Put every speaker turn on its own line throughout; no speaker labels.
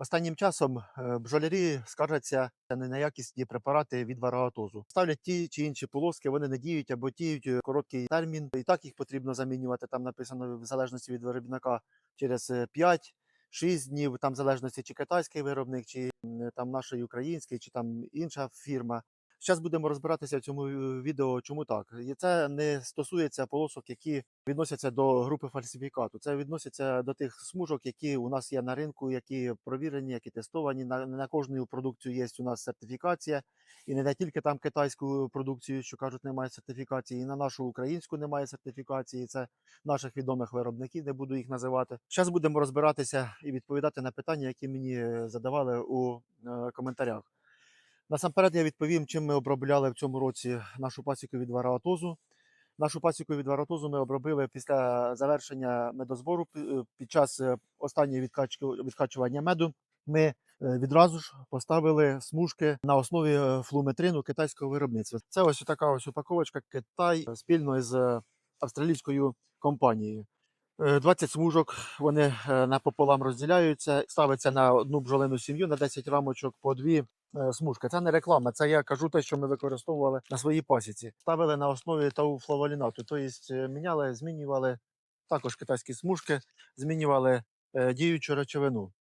Останнім часом е, бджолярі скаржаться на якісні препарати від вароатозу. Ставлять ті чи інші полоски, вони не діють або діють е, короткий термін. І так їх потрібно замінювати. Там написано в залежності від виробника через 5-6 днів, там в залежності чи китайський виробник, чи там наш український, чи там інша фірма. Зараз будемо розбиратися в цьому е, відео, чому так. І це не стосується полосок, які відносяться до групи фальсифікату. Це відноситься до тих смужок, які у нас є на ринку, які провірені, які тестовані. На, на кожну продукцію є у нас сертифікація. І не тільки там китайську продукцію, що кажуть, немає сертифікації, і на нашу українську немає сертифікації. Це наших відомих виробників, не буду їх називати. Зараз будемо розбиратися і відповідати на питання, які мені е, задавали у е, коментарях. Насамперед я відповім, чим ми обробляли в цьому році нашу пасіку від вароатозу. Нашу пасіку від вароатозу ми обробили після завершення медозбору е, під час е, останньої відкачки, відкачування меду. Ми е, відразу ж поставили смужки на основі флуметрину китайського виробництва. Це ось така ось упаковочка Китай спільно з австралійською компанією. Е, 20 смужок вони напополам розділяються, ставиться на одну бджолину сім'ю на 10 рамочок по дві е, смужки. Це не реклама, це я кажу те, що ми використовували на своїй пасіці. Ставили на основі тауфлаволінату, тобто е, міняли, змінювали також китайські смужки, змінювали е, діючу речовину.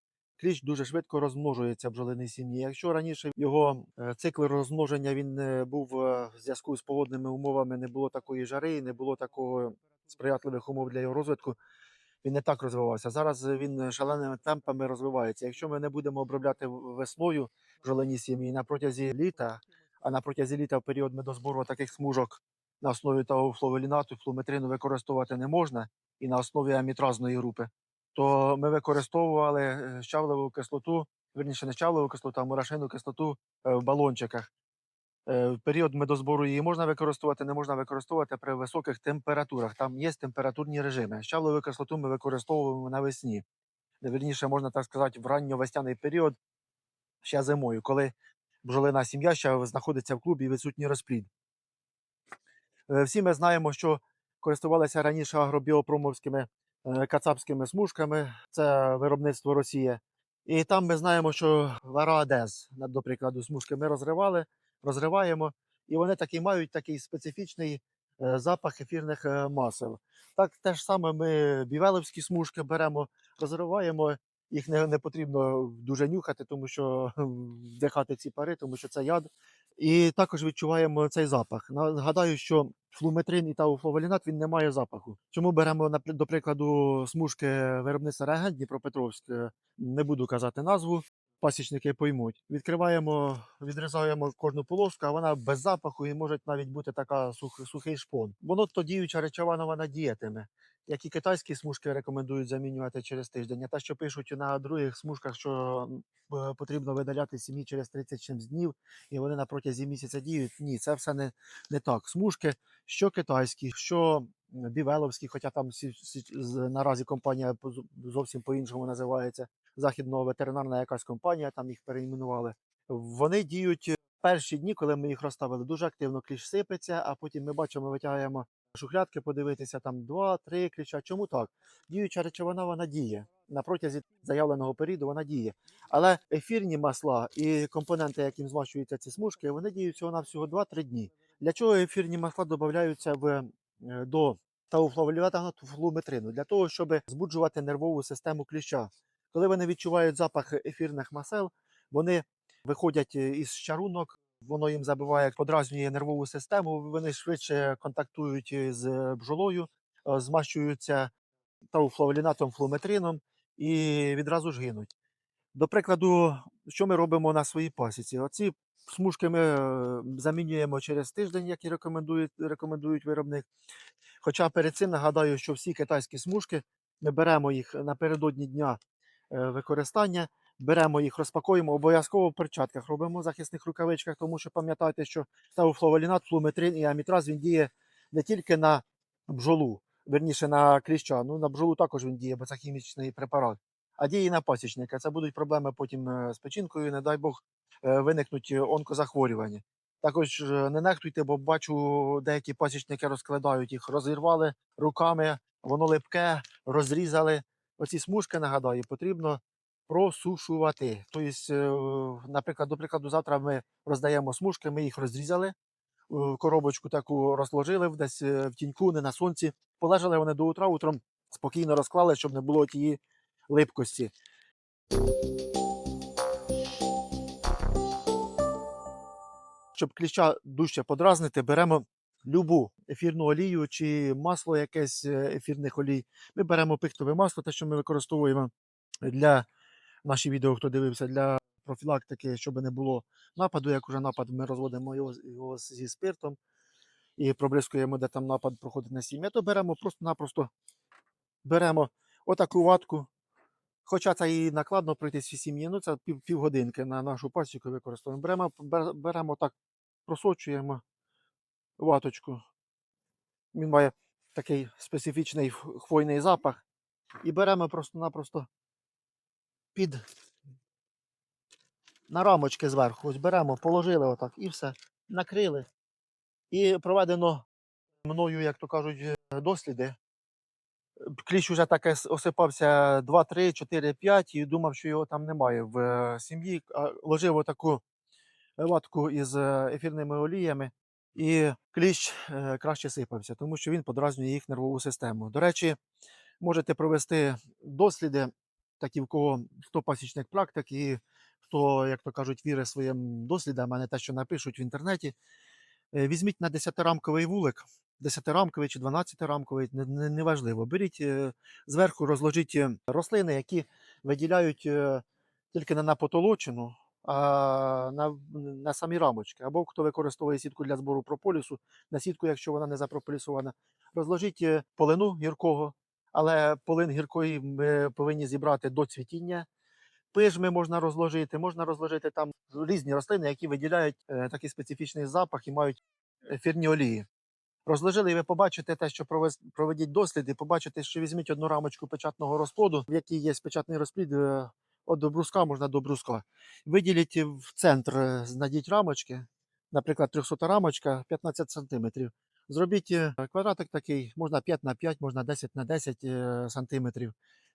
Кліщ дуже швидко розмножується в бджолиній сім'ї. Якщо раніше його цикл розмноження він був в зв'язку з погодними умовами, не було такої жари, не було такого сприятливих умов для його розвитку, він не так розвивався. Зараз він шаленими темпами розвивається. Якщо ми не будемо обробляти весною бджолині сім'ї на протязі літа, а на протязі літа в період медозбору таких смужок на основі того фловелінату, флуметрину використовувати не можна і на основі амітразної групи, то ми використовували е, щавлеву кислоту, верніше не щавлеву кислоту, а мурашину кислоту е, в балончиках. Е, В період медозбору її можна використовувати, не можна використовувати при високих температурах. Там є температурні режими. Щавлеву кислоту ми використовуємо навесні. Вірніше, можна так сказати, в ранньовесняний період ще зимою, коли бджолина сім'я ще знаходиться в клубі і відсутній розплід. Е, Всі ми знаємо, що користувалися раніше агробіопромовськими е, кацапськими смужками, це виробництво Росія. І там ми знаємо, що вароадез, на- до прикладу, смужки ми розривали, розриваємо, і вони такі мають такий специфічний е, запах ефірних масел. Так те ж саме ми бівеловські смужки беремо, розриваємо. Їх не, не потрібно дуже нюхати, тому що вдихати ці пари, тому що це яд. І також відчуваємо цей запах. Нагадаю, що флуметрин і тауфловалінат він не має запаху. Чому беремо до прикладу смужки виробництва Реген Дніпропетровськ, не буду казати назву, пасічники поймуть. Відкриваємо, відрізаємо кожну полоску, а вона без запаху і може навіть бути така сух, сухий шпон. Воно то діюча речовина, вона діятиме. Як і китайські смужки рекомендують замінювати через тиждень, а те, що пишуть на других смужках, що потрібно видаляти сім'ї через 37 днів, і вони на протязі місяця діють. Ні, це все не, не так. Смужки, що китайські, що м, бівеловські, хоча там наразі компанія зовсім по-іншому називається. Західно ветеринарна якась компанія, там їх перейменували. Вони діють перші дні, коли ми їх розставили, дуже активно кліщ сипеться, а потім ми бачимо, витягаємо шухлядки, подивитися там два-три кліща. Чому так? Діюча речовина вона діє. На протязі заявленого періоду вона діє. Але ефірні масла і компоненти, яким змащуються ці смужки, вони діють всього на всього 2-3 дні. Для чого ефірні масла додаються в, е, до тауфлаволівата флуметрину? Для того, щоб збуджувати нервову систему кліща. Коли вони відчувають запах ефірних масел, вони виходять е, із чарунок, воно їм забиває, подразнює нервову систему, вони швидше контактують з бджолою, е, змащуються тауфлаволінатом флуметрином і відразу ж гинуть. До прикладу, що ми робимо на своїй пасіці? Оці смужки ми е, замінюємо через тиждень, як і рекомендують, рекомендують виробник. Хоча перед цим нагадаю, що всі китайські смужки ми беремо їх напередодні дня е, використання, беремо їх, розпакуємо обов'язково в перчатках, робимо в захисних рукавичках, тому що пам'ятайте, що тауфловалінат, флуметрин і амітраз він діє не тільки на бджолу, верніше на кліща. Ну на бджолу також він діє, бо це хімічний препарат. А діє і на пасічника. Це будуть проблеми потім е, з печінкою, не дай Бог, е, виникнуть е, онкозахворювання. Також не нехтуйте, бо бачу, деякі пасічники розкладають їх, розірвали руками, воно липке, розрізали. Оці смужки, нагадаю, потрібно просушувати. Тобто, наприклад, до прикладу, завтра ми роздаємо смужки, ми їх розрізали, коробочку таку розложили десь в тіньку, не на сонці. Полежали вони до утра, утром спокійно розклали, щоб не було тієї липкості. Щоб кліща дужче подразнити, беремо любу ефірну олію чи масло якесь е, ефірних олій. Ми беремо пихтове масло, те, що ми використовуємо для наші відео, хто дивився, для профілактики, щоб не було нападу. Як уже напад, ми розводимо його, його зі спиртом і проблискуємо, де там напад проходить на сім'я, то беремо просто-напросто беремо отаку ватку. Хоча це і накладно пройти всі сім'ї, ну це пів, півгодинки на нашу пасіку використовуємо. Беремо, бер- беремо так, просочуємо ваточку. Він має такий специфічний хвойний запах. І беремо просто-напросто під на рамочки зверху. Ось беремо, положили отак і все. Накрили. І проведено мною, як то кажуть, е, досліди. Кліщ уже так осипався 2, 3, 4, 5 і думав, що його там немає в е, сім'ї. Ложив отаку ватку із е, ефірними оліями, і кліщ е, краще сипався, тому що він подразнює їх нервову систему. До речі, можете провести досліди, такі в кого хто пасічник практик, і хто, як то кажуть, вірить своїм дослідам, а не те, що напишуть в інтернеті. Візьміть на 10-рамковий вулик, 10-рамковий чи 12-рамковий, не- не- неважливо. Беріть е, зверху, розложіть е, рослини, які виділяють е, тільки не на потолочину, а на, на самі рамочки. Або хто використовує сітку для збору прополісу, на сітку, якщо вона не запрополісована, розложіть полину гіркого, але полин гіркої ми повинні зібрати до цвітіння. Пижми можна розложити, можна розложити там різні рослини, які виділяють такий специфічний запах і мають ефірні олії. Розложили, і ви побачите те, що проведіть дослід, і побачите, що візьміть одну рамочку печатного розплоду, в якій є печатний розплід е, от до бруска можна до бруска. Виділіть в центр, е, знайдіть рамочки, наприклад, 300 рамочка 15 см. Зробіть е, квадратик такий, можна 5 на 5, можна 10 на 10 см.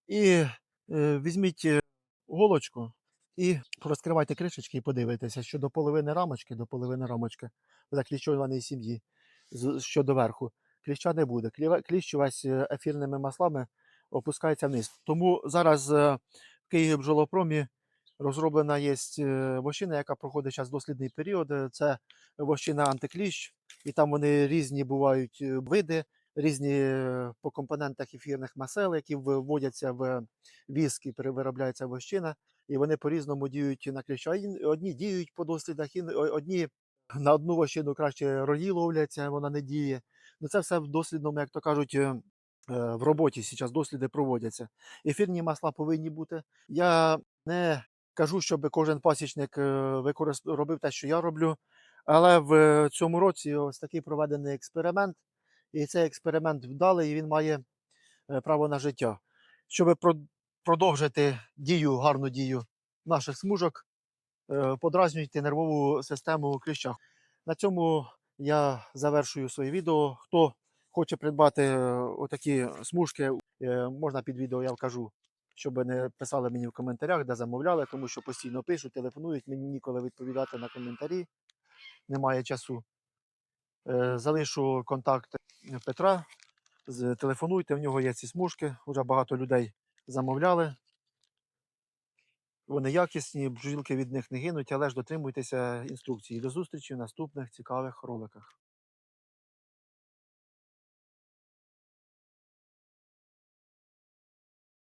І візьміть голочку і розкривайте кришечки і подивитеся, що до половини рамочки, до половини рамочки в закліщованій сім'ї з- що доверху. Кліща не буде. Кліщ увесь е, ефірними маслами опускається вниз. Тому зараз е, в Києві бджолопромі розроблена є е, вощина, яка проходить зараз дослідний період. Це вощина антикліщ, і там вони різні бувають види, різні по компонентах ефірних масел, які вводяться в віск і перевиробляється вощина, і вони по-різному діють на кліща. Одні діють по дослідах, одні на одну вощину краще рої ловляться, вона не діє. Ну це все в дослідному, як то кажуть, е, е, в роботі зараз досліди проводяться. Ефірні масла повинні бути. Я не кажу, щоб кожен пасічник е, використ... робив те, що я роблю. Але в цьому році ось такий проведений експеримент, і цей експеримент вдалий, і він має право на життя. Щоб продовжити дію, гарну дію наших смужок, подразнюйте нервову систему кліща. На цьому я завершую своє відео. Хто хоче придбати е, отакі смужки, е, можна під відео я вкажу, щоб не писали мені в коментарях, де замовляли, тому що постійно пишуть, телефонують, мені ніколи відповідати на коментарі, немає часу. Е, Залишу контакт Петра. Телефонуйте, в нього є ці смужки. Вже багато людей замовляли. Вони якісні, бджілки від них не гинуть, але ж дотримуйтеся інструкції. До зустрічі в наступних цікавих роликах.